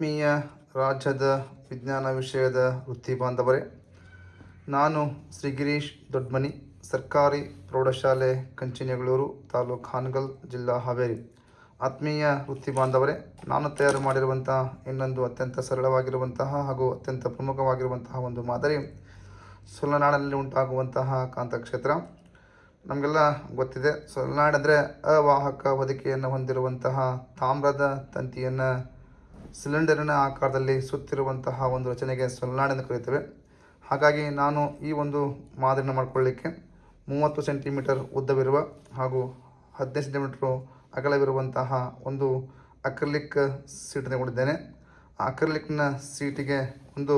ಆತ್ಮೀಯ ರಾಜ್ಯದ ವಿಜ್ಞಾನ ವಿಷಯದ ವೃತ್ತಿ ಬಾಂಧವರೇ, ನಾನು ಶ್ರೀ ಗಿರೀಶ್ ದೊಡ್ಮನಿ, ಸರ್ಕಾರಿ ಪ್ರೌಢಶಾಲೆ, ಕಂಚಿನೆಗಳೂರು ತಾಲೂಕು ಹಾನಗಲ್, ಜಿಲ್ಲಾ ಹಾವೇರಿ. ಆತ್ಮೀಯ ವೃತ್ತಿ ಬಾಂಧವರೇ, ನಾನು ತಯಾರು ಮಾಡಿರುವಂತಹ ಇನ್ನೊಂದು ಅತ್ಯಂತ ಸರಳವಾಗಿರುವಂತಹ ಹಾಗೂ ಅತ್ಯಂತ ಪ್ರಮುಖವಾಗಿರುವಂತಹ ಒಂದು ಮಾದರಿ ಸೊಲನಾಡಲ್ಲಿ ಉಂಟಾಗುವಂತಹ ಕಾಂತಕ್ಷೇತ್ರ. ನಮಗೆಲ್ಲ ಗೊತ್ತಿದೆ ಸೊಲನಾಡ್ ಅಂದರೆ ಅವಾಹಕ ಹೊದಿಕೆಯನ್ನು ಹೊಂದಿರುವಂತಹ ತಾಮ್ರದ ತಂತಿಯನ್ನು ಸಿಲಿಂಡರಿನ ಆಕಾರದಲ್ಲಿ ಸುತ್ತಿರುವಂತಹ ಒಂದು ರಚನೆಗೆ ಸೊಲ್ನಾಡ್ ಎಂದು ಕರೆಯುತ್ತೇವೆ. ಹಾಗಾಗಿ ನಾನು ಈ ಒಂದು ಮಾದರಿನ ಮಾಡಿಕೊಳ್ಳಲಿಕ್ಕೆ ಮೂವತ್ತು ಸೆಂಟಿಮೀಟರ್ ಉದ್ದವಿರುವ ಹಾಗೂ ಹದಿನೈದು ಸೆಂಟಿಮೀಟ್ರು ಅಗಲವಿರುವಂತಹ ಒಂದು ಅಕ್ರಲಿಕ್ ಸೀಟ್ ತೆಗೆದುಕೊಂಡಿದ್ದೇನೆ. ಅಕ್ರಲಿಕ್ನ ಸೀಟಿಗೆ ಒಂದು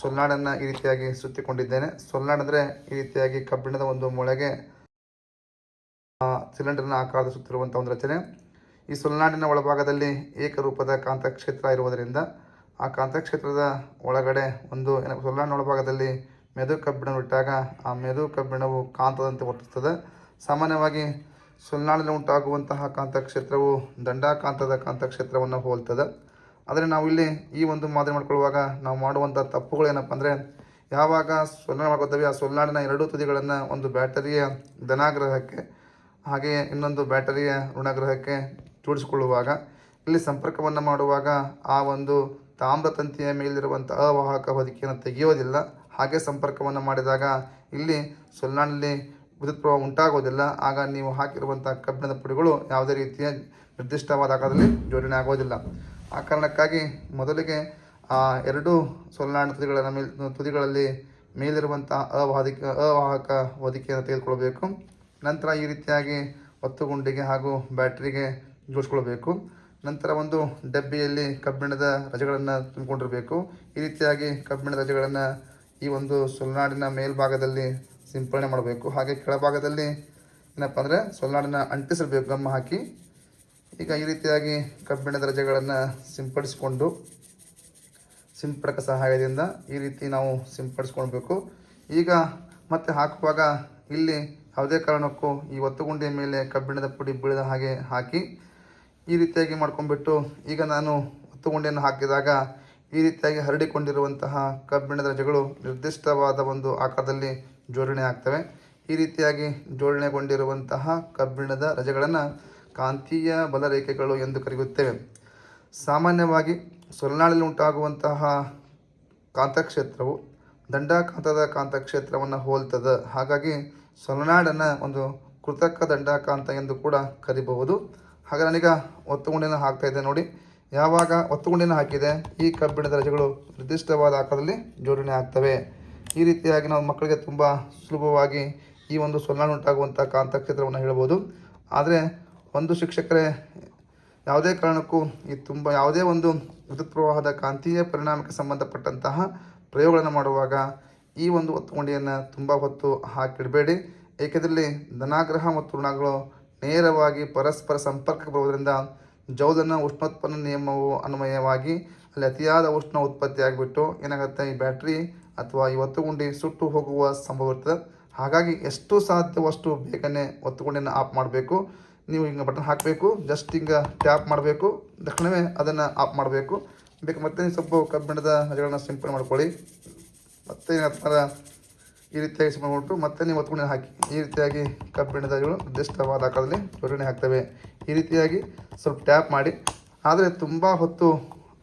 ಸೊಲ್ನಾಡನ್ನು ಈ ರೀತಿಯಾಗಿ ಸುತ್ತಿಕೊಂಡಿದ್ದೇನೆ. ಸೊಲ್ನಾಡ್ ಅಂದರೆ ಈ ರೀತಿಯಾಗಿ ಕಬ್ಬಿಣದ ಒಂದು ಮೊಳೆಗೆ ಸಿಲಿಂಡರ್ನ ಆಕಾರದ ಸುತ್ತಿರುವಂಥ ಒಂದು ರಚನೆ. ಈ ಸುಲ್ನಾಡಿನ ಒಳಭಾಗದಲ್ಲಿ ಏಕರೂಪದ ಕಾಂತಕ್ಷೇತ್ರ ಇರುವುದರಿಂದ ಆ ಕಾಂತಕ್ಷೇತ್ರದ ಒಳಗಡೆ ಒಂದು ಸುಲ್ನಾಡಿನ ಒಳಭಾಗದಲ್ಲಿ ಮೆದು ಕಬ್ಬಿಣ ಇಟ್ಟಾಗ ಆ ಮೆದು ಕಬ್ಬಿಣವು ಕಾಂತದಂತೆ ವರ್ತಿಸ್ತದೆ ಸಾಮಾನ್ಯವಾಗಿ ಸುಲ್ನಾಡಿನ ಉಂಟಾಗುವಂತಹ ಕಾಂತಕ್ಷೇತ್ರವು ದಂಡಾಕಾಂತದ ಕಾಂತಕ್ಷೇತ್ರವನ್ನು ಹೋಲ್ತದೆ ಆದರೆ ನಾವು ಇಲ್ಲಿ ಈ ಒಂದು ಮಾದರಿ ಮಾಡ್ಕೊಳ್ಳುವಾಗ ನಾವು ಮಾಡುವಂಥ ತಪ್ಪುಗಳು ಏನಪ್ಪ ಅಂದರೆ, ಯಾವಾಗ ಸೊಲ್ನಾಡು ಆ ಸೊಲ್ನಾಡಿನ ಎರಡೂ ತುದಿಗಳನ್ನು ಒಂದು ಬ್ಯಾಟರಿಯ ಧನಾಗ್ರಹಕ್ಕೆ, ಹಾಗೆಯೇ ಇನ್ನೊಂದು ಬ್ಯಾಟರಿಯ ಋಣಗ್ರಹಕ್ಕೆ ಜೋಡಿಸಿಕೊಳ್ಳುವಾಗ, ಇಲ್ಲಿ ಸಂಪರ್ಕವನ್ನು ಮಾಡುವಾಗ ಆ ಒಂದು ತಾಮ್ರ ತಂತಿಯ ಮೇಲಿರುವಂಥ ಅವಾಹಕ ಹೊದಿಕೆಯನ್ನು ತೆಗೆಯೋದಿಲ್ಲ. ಹಾಗೆ ಸಂಪರ್ಕವನ್ನು ಮಾಡಿದಾಗ ಇಲ್ಲಿ ಸೊಲ್ನಾಡಿನಲ್ಲಿ ವಿದ್ಯುತ್ ಪ್ರವಾಹ ಉಂಟಾಗೋದಿಲ್ಲ. ಆಗ ನೀವು ಹಾಕಿರುವಂಥ ಕಬ್ಬಿಣದ ಪುಡಿಗಳು ಯಾವುದೇ ರೀತಿಯ ನಿರ್ದಿಷ್ಟವಾದ ಆಕಾರದಲ್ಲಿ ಜೋಡಣೆ ಆಗೋದಿಲ್ಲ. ಆ ಕಾರಣಕ್ಕಾಗಿ ಮೊದಲಿಗೆ ಆ ಎರಡು ಸೊಲ್ನಾಡಿನ ತುದಿಗಳ ಮೇಲ್, ತುದಿಗಳಲ್ಲಿ ಮೇಲಿರುವಂಥ ಅವಾಹಿಕ ಅವಾಹಕ ಹೊದಿಕೆಯನ್ನು ತೆಗೆದುಕೊಳ್ಬೇಕು ನಂತರ ಈ ರೀತಿಯಾಗಿ ಒತ್ತುಗುಂಡಿಗೆ ಹಾಗೂ ಬ್ಯಾಟ್ರಿಗೆ ಜೋಡಿಸ್ಕೊಳ್ಬೇಕು. ನಂತರ ಒಂದು ಡಬ್ಬಿಯಲ್ಲಿ ಕಬ್ಬಿಣದ ರಜೆಗಳನ್ನು ತುಂಬಿಕೊಂಡಿರಬೇಕು. ಈ ರೀತಿಯಾಗಿ ಕಬ್ಬಿಣದ ರಜೆಗಳನ್ನು ಈ ಒಂದು ಸೊಲ್ನಾಡಿನ ಮೇಲ್ಭಾಗದಲ್ಲಿ ಸಿಂಪಡಣೆ ಮಾಡಬೇಕು. ಹಾಗೆ ಕೆಳಭಾಗದಲ್ಲಿ ಏನಪ್ಪ ಅಂದರೆ ಸೊಲ್ನಾಡನ್ನ ಅಂಟಿಸಬೇಕು ಗಮ್ಮ ಹಾಕಿ. ಈಗ ಈ ರೀತಿಯಾಗಿ ಕಬ್ಬಿಣದ ರಜೆಗಳನ್ನು ಸಿಂಪಡಿಸಿಕೊಂಡು, ಸಿಂಪಡಕ ಸಹಾಯದಿಂದ ಈ ರೀತಿ ನಾವು ಸಿಂಪಡಿಸ್ಕೊಳ್ಬೇಕು. ಈಗ ಮತ್ತೆ ಹಾಕುವಾಗ ಇಲ್ಲಿ ಯಾವುದೇ ಕಾರಣಕ್ಕೂ ಈ ಒತ್ತುಗುಂಡಿಯ ಮೇಲೆ ಕಬ್ಬಿಣದ ಪುಡಿ ಬೀಳದ ಹಾಗೆ ಹಾಕಿ ಈ ರೀತಿಯಾಗಿ ಮಾಡ್ಕೊಂಡ್ಬಿಟ್ಟು ಈಗ ನಾನು ಒತ್ತುಗುಂಡಿಯನ್ನು ಹಾಕಿದಾಗ ಈ ರೀತಿಯಾಗಿ ಹರಡಿಕೊಂಡಿರುವಂತಹ ಕಬ್ಬಿಣದ ರಜೆಗಳು ನಿರ್ದಿಷ್ಟವಾದ ಒಂದು ಆಕಾರದಲ್ಲಿ ಜೋಡಣೆ ಆಗ್ತವೆ. ಈ ರೀತಿಯಾಗಿ ಜೋಡಣೆಗೊಂಡಿರುವಂತಹ ಕಬ್ಬಿಣದ ರಜೆಗಳನ್ನು ಕಾಂತೀಯ ಬಲರೇಖೆಗಳು ಎಂದು ಕರೆಯುತ್ತೇವೆ. ಸಾಮಾನ್ಯವಾಗಿ ಸೊಲ್ನಾಡಿನಲ್ಲಿ ಉಂಟಾಗುವಂತಹ ಕಾಂತಕ್ಷೇತ್ರವು ದಂಡಾಕಾಂತದ ಕಾಂತಕ್ಷೇತ್ರವನ್ನು ಹೋಲ್ತದೆ ಹಾಗಾಗಿ ಸೊಲನಾಡನ್ನು ಒಂದು ಕೃತಕ ದಂಡಾಕಾಂತ ಎಂದು ಕೂಡ ಕರಿಬಹುದು. ಹಾಗೆ ನಾನೀಗ ಒತ್ತುಗುಂಡಿನ ಹಾಕ್ತಾ ಇದ್ದೆ ನೋಡಿ. ಯಾವಾಗ ಒತ್ತುಗುಂಡಿನ ಹಾಕಿದೆ? ಈ ಕಬ್ಬಿಣದ ರಜೆಗಳು ನಿರ್ದಿಷ್ಟವಾದ ಆಕಾರದಲ್ಲಿ ಜೋಡಣೆ ಆಗ್ತವೆ. ಈ ರೀತಿಯಾಗಿ ನಾವು ಮಕ್ಕಳಿಗೆ ತುಂಬ ಸುಲಭವಾಗಿ ಈ ಒಂದು ಸೊಲ್ಲಾಣುಂಟಾಗುವಂಥ ಕಾಂತಕ್ಷೇತ್ರವನ್ನು ಹೇಳ್ಬೋದು. ಆದರೆ ಒಂದು ಶಿಕ್ಷಕರೇ, ಯಾವುದೇ ಕಾರಣಕ್ಕೂ ಈ ತುಂಬ ಯಾವುದೇ ಒಂದು ವಿದ್ಯುತ್ ಪ್ರವಾಹದ ಕಾಂತೀಯ ಪರಿಣಾಮಕ್ಕೆ ಸಂಬಂಧಪಟ್ಟಂತಹ ಪ್ರಯೋಗಗಳನ್ನು ಮಾಡುವಾಗ ಈ ಒಂದು ಒತ್ತುಗುಂಡಿಯನ್ನು ತುಂಬ ಹೊತ್ತು ಹಾಕಿಡಬೇಡಿ. ಏಕೆಂದರೆ ಧನಾಗ್ರಹ ಮತ್ತು ಋಣಗಳು ನೇರವಾಗಿ ಪರಸ್ಪರ ಸಂಪರ್ಕ ಬರುವುದರಿಂದ ಜೌಲನ ಉಷ್ಣೋತ್ಪನ್ನ ನಿಯಮವು ಅನ್ವಯವಾಗಿ ಅಲ್ಲಿ ಅತಿಯಾದ ಉಷ್ಣ ಉತ್ಪತ್ತಿ ಆಗಿಬಿಟ್ಟು ಏನಾಗುತ್ತೆ? ಈ ಬ್ಯಾಟ್ರಿ ಅಥವಾ ಈ ಒತ್ತುಗುಂಡಿ ಸುಟ್ಟು ಹೋಗುವ ಸಂಭವ ಇರ್ತದೆ. ಹಾಗಾಗಿ ಎಷ್ಟು ಸಾಧ್ಯವಷ್ಟು ಬೇಗನೆ ಒತ್ತುಗುಂಡಿಯನ್ನು ಆಫ್ ಮಾಡಬೇಕು. ನೀವು ಹಿಂಗೆ ಬಟನ್ ಹಾಕಬೇಕು, ಜಸ್ಟ್ ಹಿಂಗೆ ಟ್ಯಾಪ್ ಮಾಡಬೇಕು, ತಕ್ಷಣವೇ ಅದನ್ನು ಆಫ್ ಮಾಡಬೇಕು. ಬೇಕು ಮತ್ತೆ ನೀವು ಸ್ವಲ್ಪ ಕಬ್ಬಿಣದ ಹಜಗಳನ್ನು ಸಿಂಪಡಣೆ ಮಾಡ್ಕೊಳ್ಳಿ. ಮತ್ತೆ ಏನಂತಾರೆ ಈ ರೀತಿಯಾಗಿ ಸಿಂಪಡಣೆ ಮಾಡಿಬಿಟ್ಟು ಮತ್ತೆ ನೀವು ಒತ್ತುಗುಂಡಿ ಹಾಕಿ. ಈ ರೀತಿಯಾಗಿ ಕಬ್ಬಿಣದ ಹಜಗಳು ನಿರ್ದಿಷ್ಟವಾದ ಆಕಾರದಲ್ಲಿ ಜೋಡಣೆ ಆಗ್ತವೆ. ಈ ರೀತಿಯಾಗಿ ಸ್ವಲ್ಪ ಟ್ಯಾಪ್ ಮಾಡಿ. ಆದರೆ ತುಂಬ ಹೊತ್ತು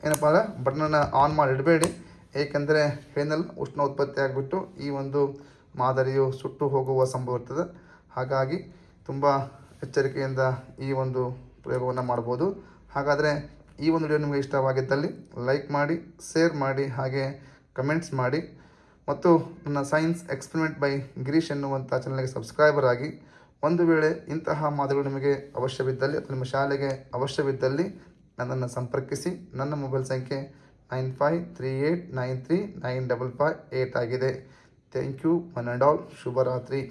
ಏನಪ್ಪ ಅಂದರೆ ಬಟನನ್ನು ಆನ್ ಮಾಡಿ ಇಡಬೇಡಿ. ಏಕೆಂದರೆ ಫೇನಲ್ಲಿ ಉಷ್ಣ ಉತ್ಪತ್ತಿ ಆಗಿಬಿಟ್ಟು ಈ ಒಂದು ಮಾದರಿಯು ಸುಟ್ಟು ಹೋಗುವ ಸಂಭವ ಇರ್ತದೆ. ಹಾಗಾಗಿ ತುಂಬ ಎಚ್ಚರಿಕೆಯಿಂದ ಈ ಒಂದು ಪ್ರಯೋಗವನ್ನು ಮಾಡ್ಬೋದು ಹಾಗಾದರೆ ಈ ಒಂದು ವಿಡಿಯೋ ನಿಮಗೆ ಇಷ್ಟವಾಗಿದ್ದಲ್ಲಿ ಲೈಕ್ ಮಾಡಿ, ಶೇರ್ ಮಾಡಿ, ಹಾಗೆ ಕಮೆಂಟ್ಸ್ ಮಾಡಿ. ಮತ್ತು ನನ್ನ ಸೈನ್ಸ್ ಎಕ್ಸ್ಪೆರಿಮೆಂಟ್ ಬೈ ಗಿರೀಶ್ ಎನ್ನುವಂಥ ಚಾನಲ್ಗೆ ಸಬ್ಸ್ಕ್ರೈಬರ್ ಆಗಿ ಒಂದು ವೇಳೆ ಇಂತಹ ಮಾತುಗಳು ನಿಮಗೆ ಅವಶ್ಯವಿದ್ದಲ್ಲಿ ಅಥವಾ ನಿಮ್ಮ ಶಾಲೆಗೆ ಅವಶ್ಯವಿದ್ದಲ್ಲಿ ನನ್ನನ್ನು ಸಂಪರ್ಕಿಸಿ. ನನ್ನ ಮೊಬೈಲ್ ಸಂಖ್ಯೆ nine five three eight nine three nine double five eight ಆಗಿದೆ. Thank you one and all ಶುಭರಾತ್ರಿ.